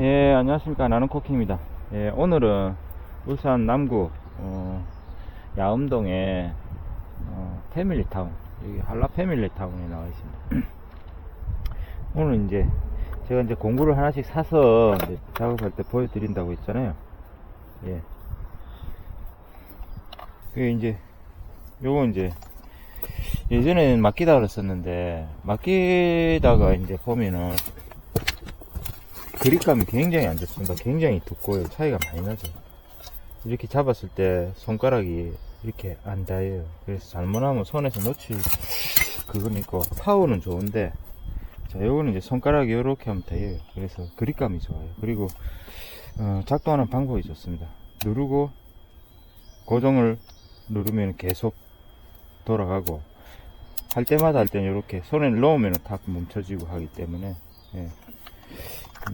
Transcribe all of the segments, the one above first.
예, 안녕하십니까. 나는 코킹입니다. 예, 오늘은 울산 남구, 어, 야음동에, 어, 패밀리타운, 여기 한라 패밀리타운에 나와 있습니다. 오늘 이제, 제가 이제 공구를 하나씩 사서 작업할 때 보여드린다고 했잖아요. 예. 그게 이제, 요거 이제, 예전에는 맡기다 그랬었는데, 맡기다가 이제 보면은, 그립감이 굉장히 안 좋습니다. 굉장히 두꺼워요. 차이가 많이 나죠. 이렇게 잡았을 때 손가락이 이렇게 안 닿아요. 그래서 잘못하면 손에서 놓칠 그건 있고 파워는 좋은데 자 요거는 이제 손가락이 이렇게 하면 돼요. 그래서 그립감이 좋아요. 그리고 어, 작동하는 방법이 좋습니다. 누르고 고정을 누르면 계속 돌아가고 할 때마다 할 때는 이렇게 손에 넣으면 탁 멈춰지고 하기 때문에 예.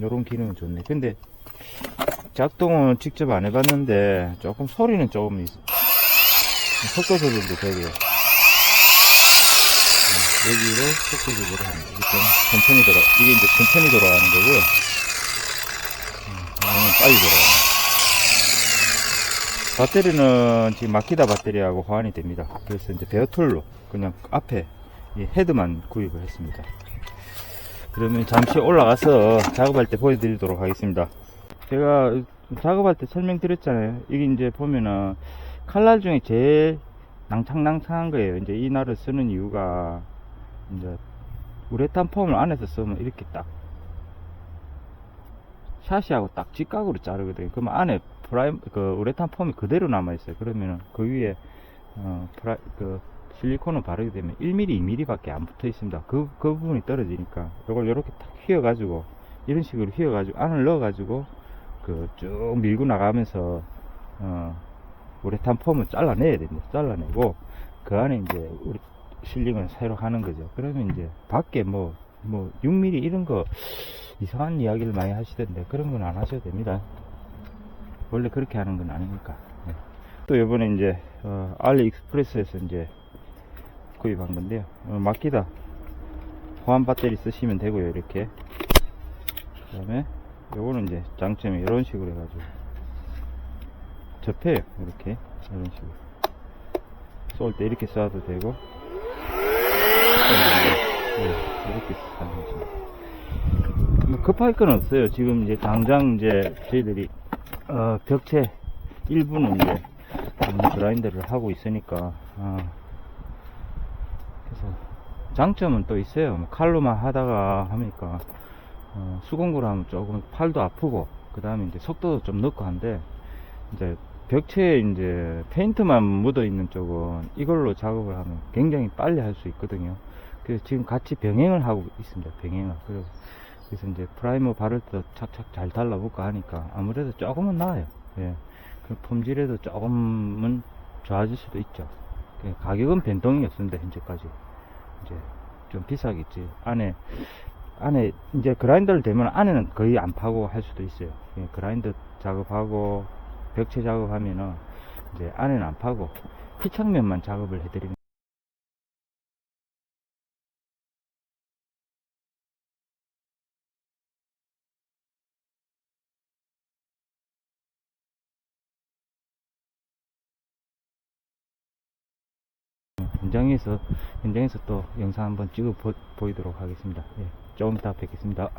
요런 기능은 좋네. 근데 작동은 직접 안 해봤는데 조금 소리는 조금 있어. 속도 조절도 되고요. 음, 여기로 속도 조절을 합니다. 좀 천천히 돌아, 이게 이제 천천히 돌아가는 거고요. 음, 이거는 빨리 돌아가는 배터리는 지금 마키다 배터리하고 호환이 됩니다. 그래서 이제 베어툴로 그냥 앞에 이 헤드만 구입을 했습니다. 그러면 잠시 올라가서 작업할 때 보여드리도록 하겠습니다. 제가 작업할 때 설명드렸잖아요. 이게 이제 보면은 칼날 중에 제일 낭창낭창한 거예요. 이제 이 날을 쓰는 이유가 이제 우레탄 폼을 안에서 쓰면 이렇게 딱 샤시하고 딱 직각으로 자르거든요. 그러면 안에 프라임 그 우레탄 폼이 그대로 남아 있어요. 그러면은 그 위에 어 프라 그 실리콘을 바르게 되면 1mm, 2mm 밖에 안 붙어 있습니다. 그, 그 부분이 떨어지니까 이걸 이렇게 탁 휘어가지고 이런 식으로 휘어가지고 안을 넣어가지고 그 쭉 밀고 나가면서 어 우레탄 폼을 잘라내야 됩니다. 잘라내고 그 안에 이제 우리 실링을 새로 하는 거죠. 그러면 이제 밖에 뭐, 뭐 6mm 이런 거 이상한 이야기를 많이 하시던데 그런 건 안 하셔도 됩니다. 원래 그렇게 하는 건 아니니까. 네. 또 이번에 이제 어, 알리 익스프레스에서 이제 구입한 건데요. 어, 마키다 호환 배터리 쓰시면 되고요. 이렇게. 그 다음에 요거는 이제 장점이 이런 식으로 해가지고 접혀요. 이렇게 이런 식으로 쏠 때 이렇게 쏴도 되고 네, 이렇게 쏴도. 뭐 급할 건 없어요. 지금 이제 당장 이제 저희들이 어, 벽체 일부는 이제 음, 그라인더를 하고 있으니까 어, 그래서 장점은 또 있어요. 뭐 칼로만 하다가 하니까 어, 수공구로 하면 조금 팔도 아프고 그 다음에 이제 속도도 좀 넣고 한데 이제 벽체에 이제 페인트만 묻어 있는 쪽은 이걸로 작업을 하면 굉장히 빨리 할 수 있거든요. 그래서 지금 같이 병행을 하고 있습니다. 병행을. 그래서, 그래서 이제 프라이머 바를 때도 착착 잘 달라붙고 하니까 아무래도 조금은 나아요. 예. 그 품질에도 조금은 좋아질 수도 있죠. 그 가격은 변동이 없습니다. 현재까지. 이제 좀 비싸겠지. 안에 안에 이제 그라인더를 대면 안에는 거의 안 파고 할 수도 있어요. 예, 그라인더 작업하고 벽체 작업하면은 이제 안에는 안 파고 피창면만 작업을 해드리면 현장에서 현장에서 또 영상 한번 찍어 보, 보이도록 하겠습니다. 예, 조금 이따 뵙겠습니다.